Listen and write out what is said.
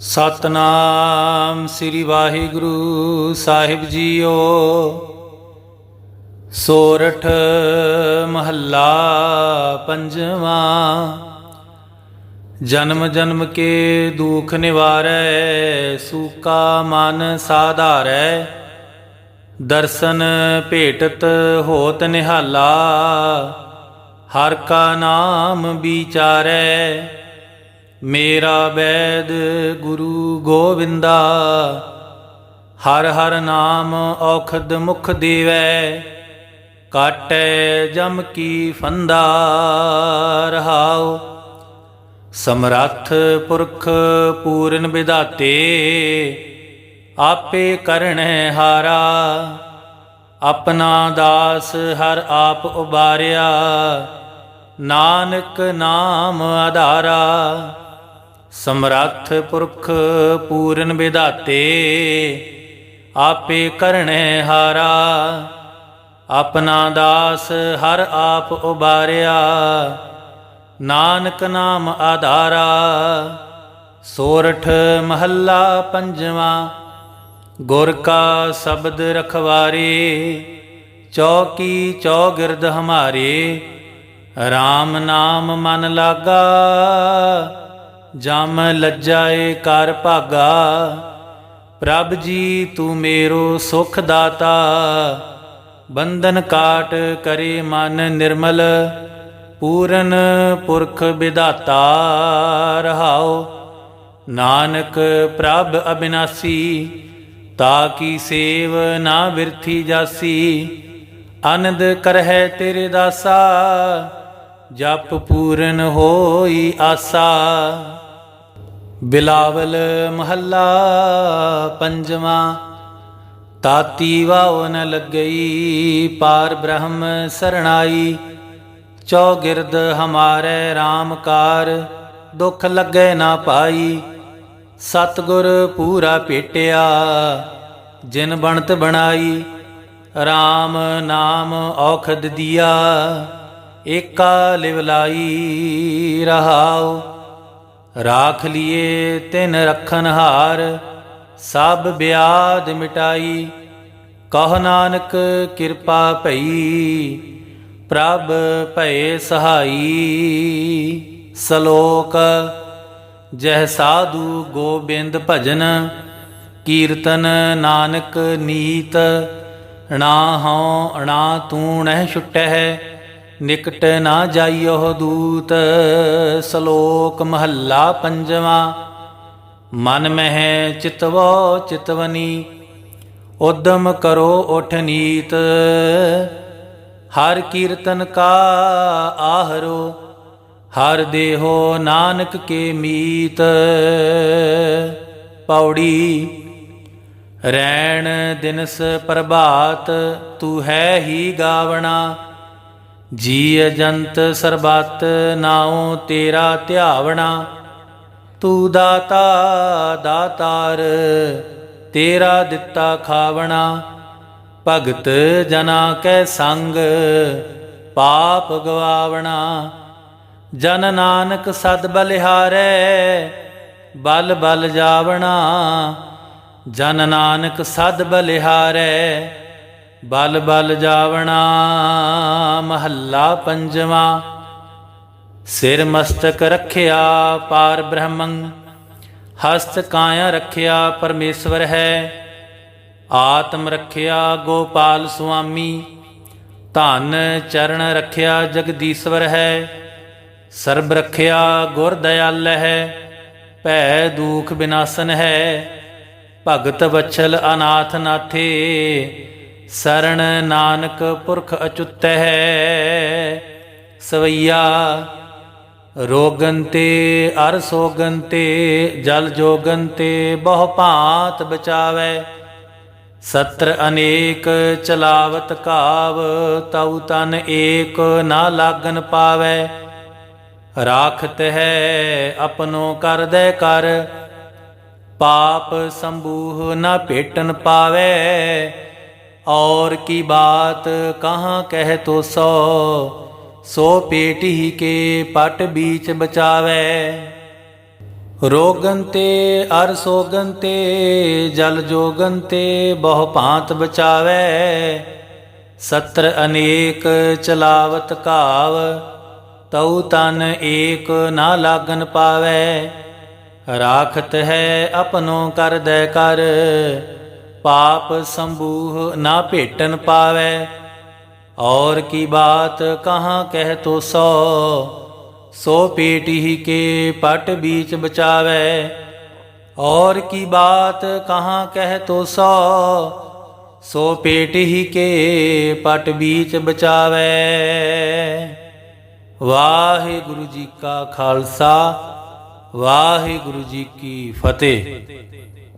ਸਤਨਾਮ ਸ੍ਰੀ ਵਾਹਿਗੁਰੂ ਸਾਹਿਬ ਜੀਓ। ਸੋਰਠ ਮਹੱਲਾ ਪੰਜਵਾਂ। ਜਨਮ ਜਨਮ ਕੇ ਦੁਖ ਨਿਵਾਰੈ, ਸੂਕਾ ਮਨ ਸਾਧਾਰੈ। ਦਰਸ਼ਨ ਭੇਟਤ ਹੋਤ ਨਿਹਾਲਾ, ਹਰ ਕਾ ਨਾਮ ਵਿਚਾਰੈ। ਮੇਰਾ ਵੈਦ ਗੁਰੂ ਗੋਬਿੰਦਾ ਹਰ ਹਰ ਨਾਮ ਔਖਦ ਮੁਖ ਦੇਵੈ, ਕਾਟੈ ਜਮ ਕੀ ਫੰਦਾ ਰਹਾਉ। ਸਮਰੱਥ ਪੁਰਖ ਪੂਰਨ ਵਿਦਾਤੇ ਆਪੇ ਕਰਣੈ ਹਾਰਾ। ਆਪਣਾ ਦਾਸ ਹਰ ਆਪ ਉਬਾਰਿਆ, ਨਾਨਕ ਨਾਮ ਆਧਾਰਾ। ਸਮਰੱਥ ਪੁਰਖ ਪੂਰਨ ਵਿਦਾਤੇ ਆਪੇ ਕਰਣੈ ਹਾਰਾ। ਆਪਣਾ ਦਾਸ ਹਰ ਆਪ ਉਬਾਰਿਆ, ਨਾਨਕ ਨਾਮ ਆਧਾਰਾ। ਸੋਰਠ ਮਹੱਲਾ ਪੰਜਵਾਂ, ਗੁਰ ਕਾ ਸ਼ਬਦ ਰਖਵਾਰੇ, ਚੌਕੀ ਚੌਗਿਰਦ ਹਮਾਰੇ। RAM ਨਾਮ ਮਨ ਲਾਗਾ ਜਮ ਲੱਜਾਏ ਕਰ ਭਾਗਾ, ਪ੍ਰਭ ਜੀ ਤੂੰ ਮੇਰੋ ਸੁਖ ਦਾਤਾ। ਬੰਧਨ ਕਾਟ ਕਰੇ ਮਨ ਨਿਰਮਲ, ਪੂਰਨ ਪੁਰਖ ਵਿਦਾਤਾ ਰਹਾਓ ਨਾਨਕ ਪ੍ਰਭ ਅਬਿਨਾਸੀ, ਤਾ ਕੀ ਸੇਵ ਨਾ ਬਿਰਥੀ ਜਾਸੀ। ਆਨੰਦ ਕਰਹਿ ਤੇਰੇ ਦਾਸਾ ਜਪ ਪੂਰਨ ਹੋਈ ਆਸਾ। ਬਿਲਾਵਲ ਮਹੱਲਾ ਪੰਜਵਾਂ, ਤਾਤੀ ਵਾਉ ਨ ਲੱਗਈ ਪਾਰ ਬ੍ਰਹਮ ਸਰਣਾਈ। ਚੌਗਿਰਦ ਹਮਾਰੇ RAM ਕਾਰ, ਦੁਖ ਲੱਗੇ ਨਾ ਪਾਈ। ਸਤਗੁਰ ਪੂਰਾ ਭੇਟਿਆ ਜਿਨ ਬਣਤ ਬਣਾਈ। RAM ਨਾਮ ਔਖਦ ਦਿਆ। ਏਕਾ ਲਿਵਲਾਈ ਰਹਾਉ, ਰਾਖ ਲਿਏ ਤਿਨ ਰਖਨ ਹਾਰ, ਸਭ ਬਿਆਦ ਮਿਟਾਈ। ਕਹ ਨਾਨਕ ਕਿਰਪਾ ਭਈ, ਪ੍ਰਭ ਭਏ ਸਹਾਈ। ਸ਼ਲੋਕ, ਜਹ ਸਾਧੂ ਗੋਬਿੰਦ ਭਜਨ, ਕੀਰਤਨ ਨਾਨਕ ਨੀਤ ਨਾ ਹਉ ਅਣਾ ਤੂੰ ਨਹਿ ਛੁਟਹਿ। ਨਿਕਟ ਨਾ ਜਾਈਓ ਦੂਤ, ਸ਼ਲੋਕ ਮਹੱਲਾ ਪੰਜਵਾਂ। ਮਨ ਮਹਿ ਚਿਤਵੋ ਚਿਤਵਨੀ, ਉਦਮ ਕਰੋ ਉਠ ਨੀਤ। ਹਰ ਕੀਰਤਨ ਕਾ ਆਹਰੋ, ਹਰ ਦੇਹੋ ਨਾਨਕ ਕੇ ਮੀਤ। ਪੌੜੀ, ਰੈਣ ਦਿਨਸ ਪ੍ਰਭਾਤ, ਤੂੰ ਹੈ ਹੀ ਗਾਵਣਾ। ਜੀ ਅਜੰਤ ਸਰਬਤ ਨਾਉ ਤੇਰਾ ਧਿਆਵਣਾ। ਤੂੰ ਦਾਤਾ ਦਾਤਾਰ, ਤੇਰਾ ਦਿੱਤਾ ਖਾਵਣਾ। ਭਗਤ ਜਨਾ ਕੈ ਸੰਗ, ਪਾਪ ਗਵਾਵਣਾ। ਜਨ ਨਾਨਕ ਸਦ ਬਲਿਹਾਰੈ, ਬਲ ਬਲ ਜਾਵਣਾ। ਜਨ ਨਾਨਕ ਸਦ ਬਲਿਹਾਰੈ ਬਲ ਬਲ ਜਾਵਣਾ ਮਹੱਲਾ ਪੰਜਵਾਂ। ਸਿਰ ਮਸਤਕ ਰੱਖਿਆ ਪਾਰ ਬ੍ਰਹਮੰ, ਹਸਤ ਕਾਇਆ ਰੱਖਿਆ ਪਰਮੇਸ਼ਵਰ ਹੈ। ਆਤਮ ਰੱਖਿਆ ਗੋਪਾਲ ਸੁਆਮੀ, ਧਨ ਚਰਨ ਰੱਖਿਆ ਜਗਦੀਸ਼ਵਰ ਹੈ। ਸਰਬ ਰੱਖਿਆ ਗੁਰ ਦਇਆਲ ਹੈ, ਭੈ ਦੁਖ ਬਿਨਾਸਨ ਹੈ। ਭਗਤ ਵਛਲ ਅਨਾਥ ਨਾਥੇ ਸਰਣ ਨਾਨਕ ਪੁਰਖ ਅਚੁੱਤ ਹੈ ਸਵਈਆ ਰੋਗਨ ਤੇ ਅਰ ਸੋਗਨ ਤੇ ਜਲ ਜੋਗਨ ਤੇ ਬਹੁ ਭਾਂਤ ਬਚਾਵੇ। ਸਤਰ ਅਨੇਕ ਚਲਾਵਤ ਕਾਵ, ਤਉ ਤਨ ਏਕ ਨਾ ਲਾਗਨ ਪਾਵੇ। ਰਾਖਤ ਹੈ ਆਪਨੋ ਕਰਦੈ ਕਰ, ਪਾਪ ਸੰਬੂਹ ਨਾ ਭੇਟਨ ਪਾਵੇ। और की बात कहाँ कह तो सो सो पेट ही के पट बीच बचावे ਰੋਗਨ ਤੇ ਅਰ ਸੋਗਨ ਤੇ ਜਲ ਜੋਗਨ ਤੇ ਬਹੁ ਭਾਂਤ ਬਚਾਵੇ ਸਤਰ ਅਨੇਕ ਚਲਾਵਤ ਘਾਵ ਤਉ ਤਨ ਏਕ ਨਾ ਲਾਗਨ ਪਾਵੇ ਰਾਖਤ ਹੈ ਆਪਨੋ ਕਰ ਦੈ ਕਰ ਪਾਪ ਸੰਭੂਹ ਨਾ ਭੇਟਨ ਪਾਵੇ। ਔਰ ਕੀ ਬਾਤ ਕਹਾਂ ਕਹਿ ਤੋ ਸੋ। ਸੋ ਪੇਟ ਹੀ ਕੇ ਪਟ ਬੀਚ ਬਚਾਵੇ। ਔਰ ਕੀ ਬਾਤ ਕਹਾਂ ਕਹਿ ਤੋ ਸੋ। ਸੋ ਪੇਟ ਹੀ ਕੇ ਪਟ ਬੀਚ ਬਚਾਵੇ। ਵਾਹਿਗੁਰੂ ਜੀ ਕਾ ਖਾਲਸਾ, ਵਾਹਿਗੁਰੂ ਜੀ ਕੀ ਫਤਿਹ।